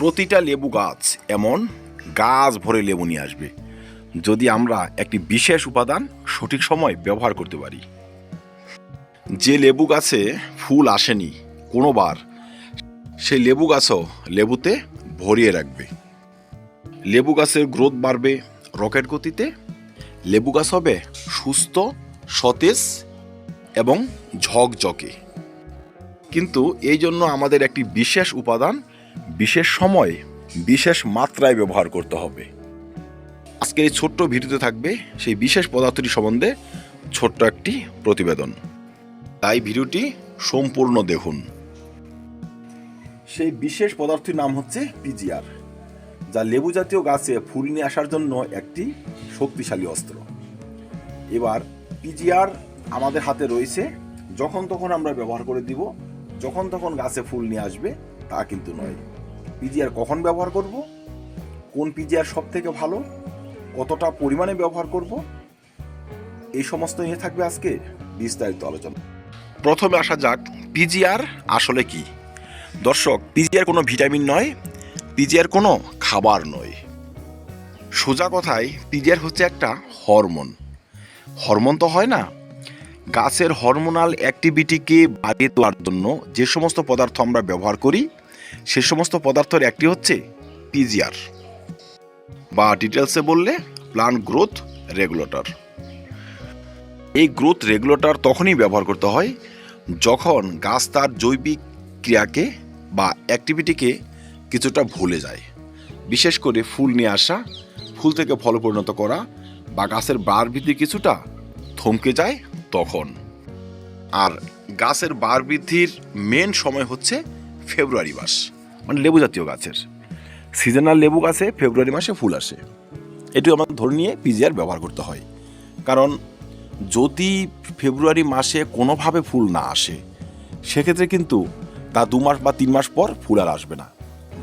প্রতিটা লেবু গাছ এমন গাছ ভরে লেবু নিয়ে আসবে। যদি আমরা একটি বিশেষ উপাদান সঠিক সময় ব্যবহার করতে পারি। যে লেবু গাছে ফুল আসেনি কোনোবার সেই লেবু গাছও লেবুতে ভরিয়ে রাখবে। লেবু গাছের গ্রোথ বাড়বে রকেট গতিতে, লেবু গাছ হবে সুস্থ, সতেজ এবং ঝকঝকে। কিন্তু এই জন্য আমাদের একটি বিশেষ উপাদান বিশেষ সময়, বিশেষ মাত্রায় ব্যবহার করতে হবে। আজকের এই ছোট্ট ভিডিওতে থাকবে সেই বিশেষ পদার্থটি সম্বন্ধে ছোট্ট একটি প্রতিবেদন। তাই ভিডিওটি সম্পূর্ণ দেখুন। সেই বিশেষ পদার্থটির নাম হচ্ছে পিজিআর, যা লেবু জাতীয় গাছে ফুল নিয়ে আসার জন্য একটি শক্তিশালী অস্ত্র। এবার পিজিআর আমাদের হাতে রয়েছে, যখন তখন আমরা ব্যবহার করে দিব, যখন তখন গাছে ফুল নিয়ে আসবে তা কিন্তু নয়। পিজিআর কখন ব্যবহার করব? কোন পিজিআর সব থেকে ভালো? কতটা পরিমাণে ব্যবহার করব? এই সমস্ত নিয়ে থাকবে আজকে বিস্তারিত আলোচনা। প্রথমে আসা যাক পিজিআর আসলে কি। দর্শক পিজিআর কোনো ভিটামিন নয় পিজিআর কোনো খাবার নয়। সোজা কথায় পিজিআর হচ্ছে একটা হরমোন। হরমোন তো হয় না। গাছের হরমোনাল অ্যাক্টিভিটিকে বাড়িয়ে তোলার জন্য যে সমস্ত পদার্থ আমরা ব্যবহার করি সে সমস্ত পদার্থের একটি হচ্ছে পিজিআর বা ডিটেলসে বললে প্লান্ট গ্রোথ রেগুলেটর। এই গ্রোথ রেগুলেটর তখনই ব্যবহার করতে হয় যখন গাছ তার জৈবিক ক্রিয়াকে বা অ্যাক্টিভিটিকে কিছুটা ভুলে যায়। বিশেষ করে ফুল নিয়ে আসা, ফুল থেকে ফল পরিণত করা বা গাছের বার বৃদ্ধি কিছুটা থমকে যায় তখন। আর গাছের বার বৃদ্ধির মেন সময় হচ্ছে ফেব্রুয়ারি মাস মানে লেবু জাতীয় গাছের। সিজনাল লেবু গাছে ফেব্রুয়ারি মাসে ফুল আসে। এটি আমাদের ধরে নিয়ে পিজিআর ব্যবহার করতে হয়। কারণ যদি ফেব্রুয়ারি মাসে কোনোভাবে ফুল না আসে, সেক্ষেত্রে কিন্তু তা দু মাস বা তিন মাস পর ফুল আর আসবে না।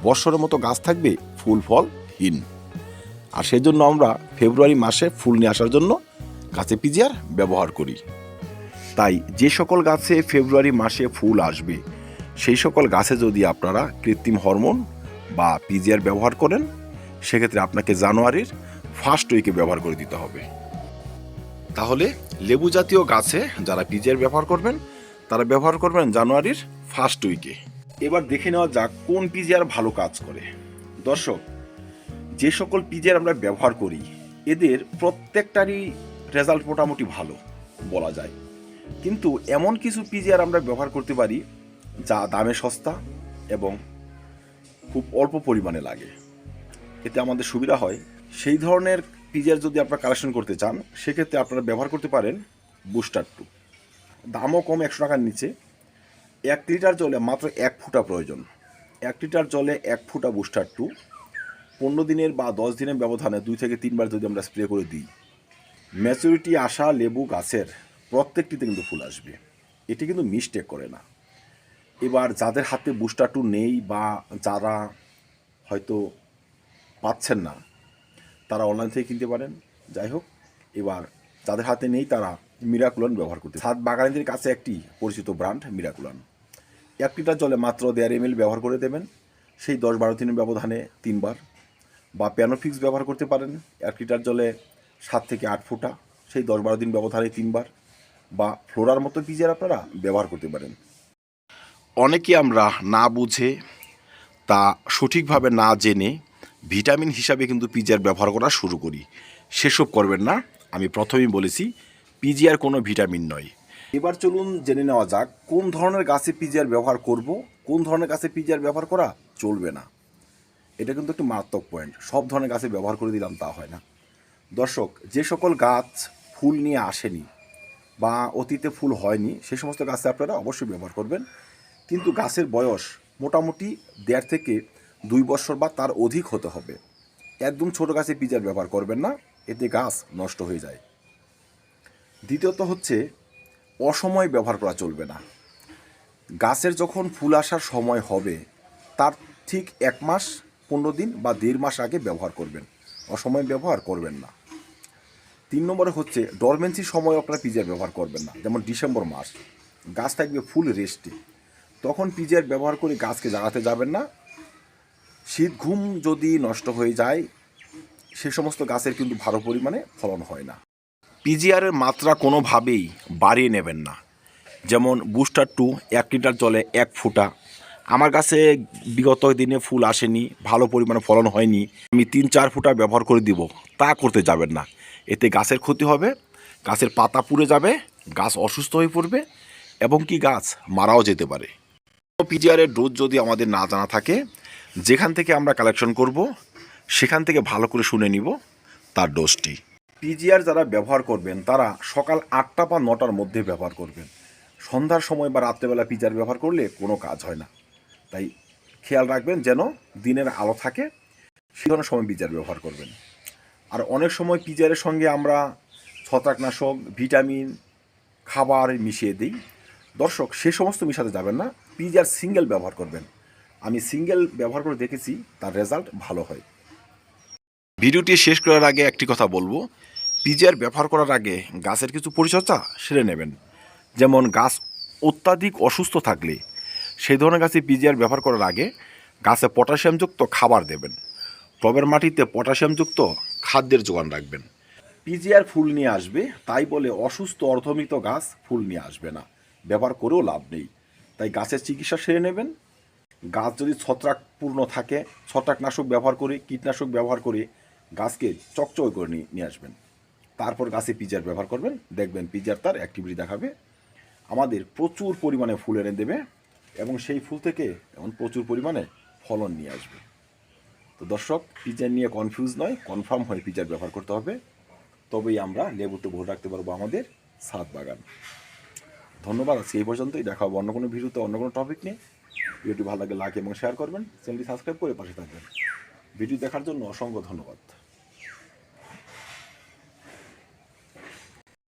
বৎসরের মতো গাছ থাকবে, ফুল, ফল, হীন। আর সেজন্য আমরা ফেব্রুয়ারি মাসে ফুল নিয়ে আসার জন্য গাছে পিজিআর ব্যবহার করি। তাই যে সকল গাছে ফেব্রুয়ারি মাসে ফুল আসবে সেই সকল গাছে যদি আপনারা কৃত্রিম হরমোন বা পিজিআর ব্যবহার করেন, সেক্ষেত্রে আপনাকে জানুয়ারির ফার্স্ট উইকে ব্যবহার করে দিতে হবে। তাহলে লেবু জাতীয় গাছে যারা পিজিআর ব্যবহার করবেন, তারা ব্যবহার করবেন জানুয়ারির ফার্স্ট উইকে এবার দেখে নেওয়া যাক কোন পিজিআর ভালো কাজ করে। দর্শক, যে সকল পিজিআর আমরা ব্যবহার করি, এদের প্রত্যেকটারই রেজাল্ট মোটামুটি ভালো, বলা যায়। কিন্তু এমন কিছু পিজিআর আমরা ব্যবহার করতে পারি যা দামে সস্তা এবং খুব অল্প পরিমাণে লাগে। এতে আমাদের সুবিধা হয়। সেই ধরনের পিজার যদি আপনারা কালেকশন করতে চান, সেক্ষেত্রে আপনারা ব্যবহার করতে পারেন বুস্টার টু দামও কম একশো টাকার নিচে। এক লিটার জলে মাত্র এক ফুটা প্রয়োজন। এক লিটার জলে এক ফুটা বুস্টার টু পনেরো দিনের বা দশ দিনের ব্যবধানে দুই থেকে তিনবার যদি আমরা স্প্রে করে দিই ম্যাচুরিটি আসা লেবু গাছের প্রত্যেকটিতে কিন্তু ফুল আসবে। এটি কিন্তু মিস্টেক করে না। এবার যাদের হাতে বুস্টার টু নেই বা যারা হয়তো পাচ্ছেন না, তারা অনলাইন থেকে কিনতে পারেন। যাই হোক, এবার যাদের হাতে নেই তারা মিরাকুলান ব্যবহার করতে সাত বাগানীদের কাছে একটি পরিচিত ব্র্যান্ড মিরাকুলান এক লিটার জলে মাত্র দেড় এম ব্যবহার করে দেবেন। সেই দশ বারো দিনের ব্যবধানে তিনবার। বা প্যানোফিক্স ব্যবহার করতে পারেন। এক লিটার জলে সাত থেকে আট ফুটা। সেই দশ বারো দিন ব্যবধানে তিনবার। বা ফ্লোরার মতো পিজার আপনারা ব্যবহার করতে পারেন। অনেকে আমরা না বুঝে তা সঠিকভাবে না জেনে ভিটামিন হিসাবে কিন্তু পিজিআর ব্যবহার করা শুরু করি। সেসব করবেন না, আমি প্রথমেই বলেছি পিজিআর কোনো ভিটামিন নয়। এবার চলুন জেনে নেওয়া যাক, কোন ধরনের গাছে পিজিআর ব্যবহার করব, কোন ধরনের গাছে পিজিআর ব্যবহার করা চলবে না। এটা কিন্তু একটি মারাত্মক পয়েন্ট সব ধরনের গাছে ব্যবহার করে দিলাম, তা হয় না। দর্শক, যে সকল গাছ ফুল নিয়ে আসেনি বা অতীতে ফুল হয়নি, সে সমস্ত গাছে আপনারা অবশ্যই ব্যবহার করবেন। কিন্তু গাছের বয়স মোটামুটি দেড় থেকে দুই বছর বা তার অধিক হতে হবে। একদম ছোট গাছে পিজার ব্যবহার করবেন না, এতে গাছ নষ্ট হয়ে যায়। দ্বিতীয়ত হচ্ছে, অসময় ব্যবহার করা চলবে না। গাছের যখন ফুল আসার সময় হবে, তার ঠিক এক মাস, পনেরো দিন বা দেড় মাস আগে ব্যবহার করবেন। অসময় ব্যবহার করবেন না। তিন নম্বরে হচ্ছে ডরমেন্সির সময় আপনারা পিজার ব্যবহার করবেন না, যেমন ডিসেম্বর মাস। গাছ থাকবে ফুল রেস্টে। তখন পিজিআর ব্যবহার করে গাছকে জাগাতে যাবেন না। শীত, ঘুম যদি নষ্ট হয়ে যায়, সে সমস্ত গাছের কিন্তু ভালো পরিমাণে ফলন হয় না। পিজিআরের মাত্রা কোনোভাবেই বাড়িয়ে নেবেন না। যেমন বুস্টার টু এক লিটার জলে এক ফুটা। আমার কাছে বিগত দিনে ফুল আসেনি, ভালো পরিমাণে ফলন হয়নি। আমি তিন চার ফুটা ব্যবহার করে দিব, তা করতে যাবেন না। এতে গাছের ক্ষতি হবে, গাছের পাতা পুড়ে যাবে, গাছ অসুস্থ হয়ে পড়বে, এবং কি গাছ মারাও যেতে পারে। পিজিআরের ডোজ যদি আমাদের না জানা থাকে, যেখান থেকে আমরা কালেকশন করব, সেখান থেকে ভালো করে শুনে নিব তার ডোজটি পিজিআর যারা ব্যবহার করবেন, তারা সকাল আটটা বা নটার মধ্যে ব্যবহার করবেন। সন্ধ্যার সময় বা রাত্রেবেলা পিজিআর ব্যবহার করলে কোনো কাজ হয় না। তাই খেয়াল রাখবেন যেন দিনের আলো থাকে, সে ধরনের সময় পিজিআর ব্যবহার করবেন। আর অনেক সময় পিজিআরের সঙ্গে আমরা ছত্রাকনাশক ভিটামিন খাবার মিশিয়ে দিই। দর্শক, সে সমস্ত মিশাতে যাবেন না। পিজিআর সিঙ্গেল ব্যবহার করবেন। আমি সিঙ্গেল ব্যবহার করে দেখেছি, তার রেজাল্ট ভালো হয়। ভিডিওটি শেষ করার আগে একটি কথা বলব। পিজিআর ব্যবহার করার আগে গাছের কিছু পরিচর্যা সেরে নেবেন। যেমন গাছ অত্যাধিক অসুস্থ থাকলে সেই ধরনের গাছে পিজিআর ব্যবহার করার আগে গাছে পটাশিয়ামযুক্ত খাবার দেবেন। টবের মাটিতে পটাশিয়ামযুক্ত খাদ্যের যোগান রাখবেন। পিজিআর ফুল নিয়ে আসবে, তাই বলে অসুস্থ অর্ধমিত গাছ ফুল নিয়ে আসবে না। ব্যবহার করেও লাভ নেই। তাই গাছের চিকিৎসা সেরে নেবেন। গাছ যদি ছত্রাকপূর্ণ থাকে, ছত্রাকনাশক ব্যবহার করে, কীটনাশক ব্যবহার করে গাছকে চকচক করে নিয়ে আসবেন। তারপর গাছে পিজার ব্যবহার করবেন। দেখবেন পিজার তার অ্যাক্টিভিটি দেখাবে। আমাদের প্রচুর পরিমাণে ফুল এনে দেবে এবং সেই ফুল থেকে এমন প্রচুর পরিমাণে ফলন নিয়ে আসবে। তো দর্শক পিজার নিয়ে কনফিউজ নয় কনফার্ম হয়ে পিজার ব্যবহার করতে হবে। তবেই আমরা লেবুতে ভোট রাখতে পারব আমাদের সাত বাগান। ধন্যবাদ। আজকে এই পর্যন্তই। দেখা হবে অন্য কোনো ভিডিওতে, অন্য কোনো টপিক নিয়ে। ভিডিওটি ভালো লাগে লাইক এবং শেয়ার করবেন। চ্যানেলটি সাবস্ক্রাইব করে পাশে থাকবেন। ভিডিও দেখার জন্য অসংখ্য ধন্যবাদ।